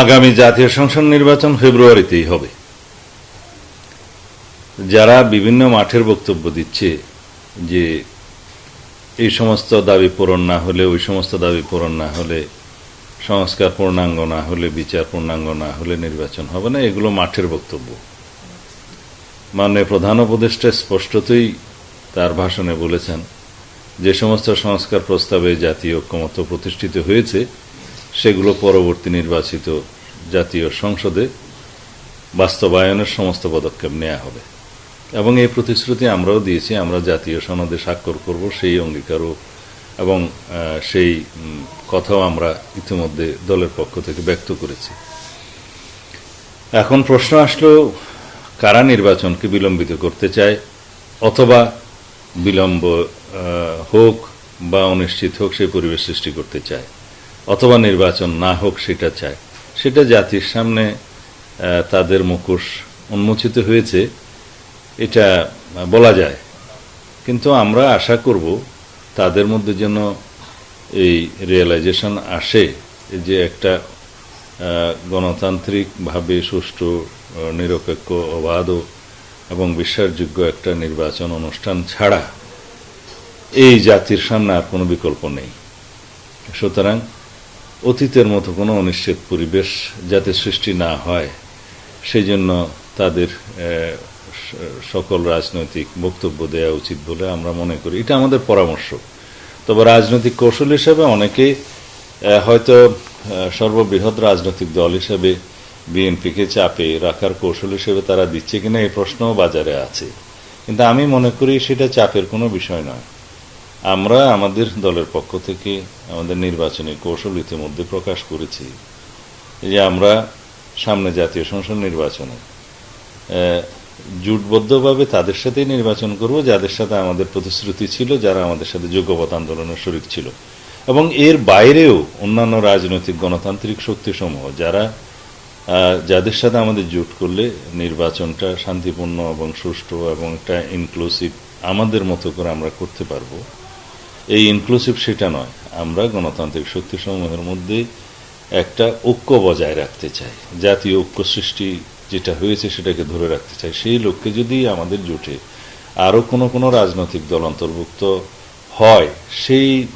আগামী জাতীয় সংসদ নির্বাচন ফেব্রুয়ারিতেই হবে। যারা বিভিন্ন মাঠের বক্তব্য দিচ্ছে যে এই সমস্ত দাবি পূরণ না হলে, ওই সমস্ত দাবি পূরণ না হলে, সংস্কার পূর্ণাঙ্গ না হলে, বিচার পূর্ণাঙ্গ না হলে নির্বাচন হবে না, এগুলো মাঠের বক্তব্য। মাননীয় প্রধান উপদেষ্টা স্পষ্টতই তার ভাষণে বলেছেন, যে সমস্ত সংস্কার প্রস্তাবে জাতীয় ঐক্যমত্য প্রতিষ্ঠিত হয়েছে সেগুলো পরবর্তী নির্বাচিত জাতীয় সংসদে বাস্তবায়নের সমস্ত পদক্ষেপ নেওয়া হবে। এবং এই প্রতিশ্রুতি আমরাও দিয়েছি, আমরা জাতীয় সনদে স্বাক্ষর করব, সেই অঙ্গীকারও এবং সেই কথাও আমরা ইতিমধ্যে দলের পক্ষ থেকে ব্যক্ত করেছি। এখন প্রশ্ন আসলো, কারা নির্বাচনকে বিলম্বিত করতে চায়? অথবা বিলম্ব হোক বা অনিশ্চিত হোক সেই পরিবেশ সৃষ্টি করতে চায়। অথবা নির্বাচন না হোক সেটা চায়। সেটা জাতির সামনে তাদের মুখোশ উন্মোচিত হয়েছে, এটা বলা যায়। কিন্তু আমরা আশা করব তাদের মধ্যে যেন এই রিয়েলাইজেশন আসে, যে একটা গণতান্ত্রিকভাবে সুষ্ঠু নিরপেক্ষ, অবাধ এবং বিশ্বাসযোগ্য একটা নির্বাচন অনুষ্ঠান ছাড়া এই জাতির সামনে আর কোনো বিকল্প নেই। সুতরাং অতীতের মতো কোনো অনিশ্চিত পরিবেশ যাতে সৃষ্টি না হয় সেই জন্য তাদের সকল রাজনৈতিক বক্তব্য দেওয়া উচিত বলে আমরা মনে করি। এটা আমাদের পরামর্শ। তবে রাজনৈতিক কৌশল হিসেবে অনেকে হয়তো সর্ববৃহৎ রাজনৈতিক দল হিসেবে বিএনপিকে চাপে রাখার কৌশল হিসেবে তারা দিচ্ছে কিনা এই প্রশ্নও বাজারে আছে। কিন্তু আমি মনে করি সেটা চাপের কোনো বিষয় নয়। আমরা আমাদের দলের পক্ষ থেকে আমাদের নির্বাচনী কৌশল ইতিমধ্যে প্রকাশ করেছি যে আমরা সামনে জাতীয় সংসদ নির্বাচনে জোটবদ্ধভাবে তাদের সাথেই নির্বাচন করব, যাদের সাথে আমাদের প্রতিশ্রুতি ছিল, যারা আমাদের সাথে যোগ্যপথ আন্দোলনের শরিক ছিল। এবং এর বাইরেও অন্যান্য রাজনৈতিক গণতান্ত্রিক শক্তিসমূহ, যারা যাদের সাথে আমাদের জোট করলে নির্বাচনটা শান্তিপূর্ণ এবং সুষ্ঠু এবং একটা ইনক্লুসিভ আমাদের মতো করে আমরা করতে পারব। এই ইনক্লুসিভ সেটা নয়। আমরা গণতান্ত্রিক শক্তিসমূহের মধ্যে একটা ঐক্য বজায় রাখতে চাই। জাতীয় ঐক্য সৃষ্টি যেটা হয়েছে সেটাকে ধরে রাখতে চাই। সেই লক্ষ্যে যদি আমাদের জোটে আরও কোনো কোনো রাজনৈতিক দল অন্তর্ভুক্ত হয়, সেই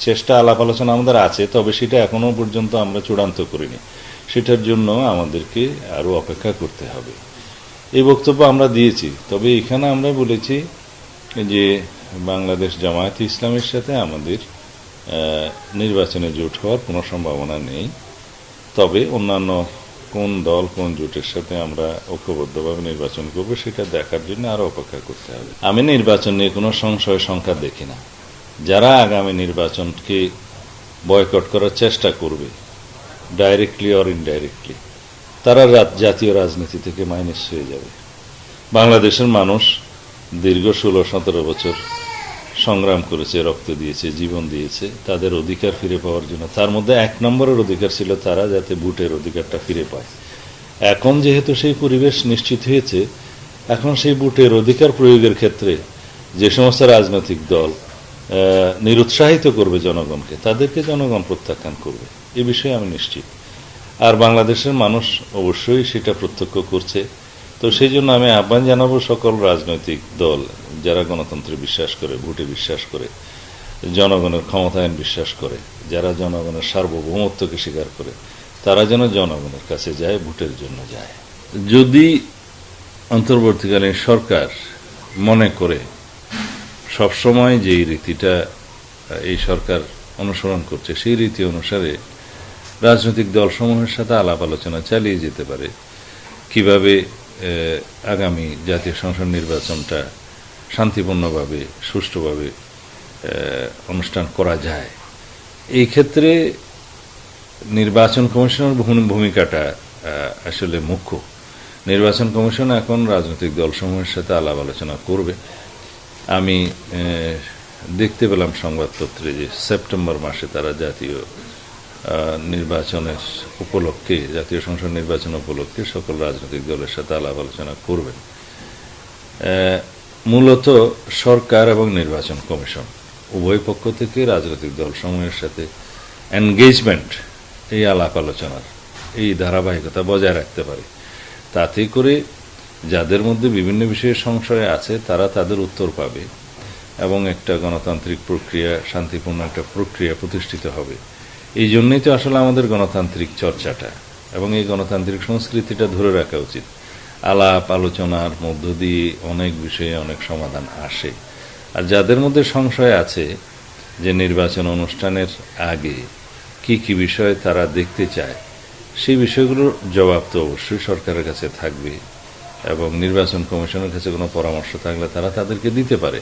চেষ্টা আলাপ আলোচনা আমাদের আছে, তবে সেটা এখনও পর্যন্ত আমরা চূড়ান্ত করিনি। সেটার জন্য আমাদেরকে আরও অপেক্ষা করতে হবে। এই বক্তব্য আমরা দিয়েছি, তবে এখানে আমরা বলেছি যে বাংলাদেশ জামায়াত ইসলামের সাথে আমাদের নির্বাচনে জোট হওয়ার কোনো সম্ভাবনা নেই। তবে অন্যান্য কোন দল কোন জোটের সাথে আমরা ঐক্যবদ্ধভাবে নির্বাচন করব সেটা দেখার জন্য আরও অপেক্ষা করতে হবে। আমি নির্বাচন নিয়ে কোনো সংশয় সংখ্যা দেখি না। যারা আগামী নির্বাচনকে বয়কট করার চেষ্টা করবে ডাইরেক্টলি অর ইনডাইরেক্টলি তারা জাতীয় রাজনীতি থেকে মাইনাস হয়ে যাবে। বাংলাদেশের মানুষ দীর্ঘ ষোলো সতেরো বছর সংগ্রাম করেছে, রক্ত দিয়েছে, জীবন দিয়েছে, তাদের অধিকার ফিরে পাওয়ার জন্য। তার মধ্যে এক নম্বরের অধিকার ছিল তারা যাতে ভোটের অধিকারটা ফিরে পায়। এখন যেহেতু সেই পরিবেশ নিশ্চিত হয়েছে, এখন সেই ভোটের অধিকার প্রয়োগের ক্ষেত্রে যে সমস্ত রাজনৈতিক দল নিরুৎসাহিত করবে জনগণকে, তাদেরকে জনগণ প্রত্যাখ্যান করবে। এ বিষয়ে আমি নিশ্চিত। আর বাংলাদেশের মানুষ অবশ্যই সেটা প্রত্যক্ষ করছে। তো সেই জন্য আমি আহ্বান জানাব সকল রাজনৈতিক দল, যারা গণতন্ত্রে বিশ্বাস করে, ভোটে বিশ্বাস করে, জনগণের ক্ষমতায়ন বিশ্বাস করে, যারা জনগণের সার্বভৌমত্বকে স্বীকার করে, তারা যেন জনগণের কাছে যায়, ভোটের জন্য যায়। যদি অন্তর্বর্তীকালীন সরকার মনে করে, সবসময় যেই রীতিটা এই সরকার অনুসরণ করছে, সেই রীতি অনুসারে রাজনৈতিক দলসমূহের সাথে আলাপ আলোচনা চালিয়ে যেতে পারে। কীভাবে আগামী জাতীয় সংসদ নির্বাচনটা শান্তিপূর্ণভাবে, সুষ্ঠুভাবে অনুষ্ঠান করা যায়। এই ক্ষেত্রে নির্বাচন কমিশনের ভূমিকাটা আসলে মুখ্য। নির্বাচন কমিশন এখন রাজনৈতিক দলসমূহের সাথে আলাপ আলোচনা করবে। আমি দেখতে পেলাম সংবাদপত্রে যে সেপ্টেম্বর মাসে তারা জাতীয় নির্বাচনের উপলক্ষে, জাতীয় সংসদ নির্বাচন উপলক্ষে সকল রাজনৈতিক দলের সাথে আলাপ আলোচনা করবেন। মূলত সরকার এবং নির্বাচন কমিশন, উভয় পক্ষ থেকে রাজনৈতিক দলসমূহের সাথে এনগেজমেন্ট এই আলাপ আলোচনার এই ধারাবাহিকতা বজায় রাখতে পারে। তাতে করে যাদের মধ্যে বিভিন্ন বিষয়ে সংশয় আছে, তারা তাদের উত্তর পাবে এবং একটা গণতান্ত্রিক প্রক্রিয়া, শান্তিপূর্ণ একটা প্রক্রিয়া প্রতিষ্ঠিত হবে। এই জন্যই তো আসলে আমাদের গণতান্ত্রিক চর্চাটা এবং এই গণতান্ত্রিক সংস্কৃতিটা ধরে রাখা উচিত। আলাপ, আলোচনার মধ্য দিয়ে অনেক বিষয়ে অনেক সমাধান আসে। আর যাদের মধ্যে সংশয় আছে যে নির্বাচন অনুষ্ঠানের আগে কি কি বিষয় তারা দেখতে চায়, সেই বিষয়গুলোর জবাব তো অবশ্যই সরকারের কাছে থাকবে এবং নির্বাচন কমিশনের কাছে কোনো পরামর্শ থাকলে তারা তাদেরকে দিতে পারে।